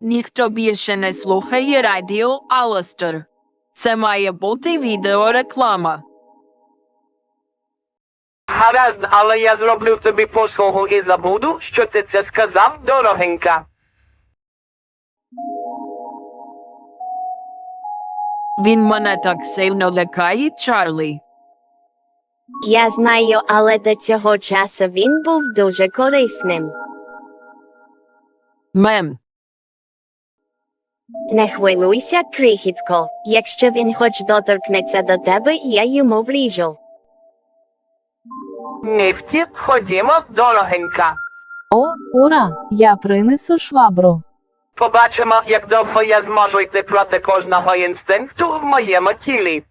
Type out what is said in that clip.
Ніхто більше не слухає радіо Аластер. Це має бути відеореклама. Гаразд, але я зроблю тобі послугу і забуду, що ти це сказав, дорогенька. Він мене так сильно лякає, Чарлі. Я знаю, але до цього часу він був дуже корисним. Мем. Не хвилюйся, крихітко. Якщо він хоч доторкнеться до тебе, я йому вріжу. Нифті, ходімо, дорогенька. О, ура! Я принесу швабру. Побачимо, як довго я зможу йти проти кожного інстинкту в моєму тілі.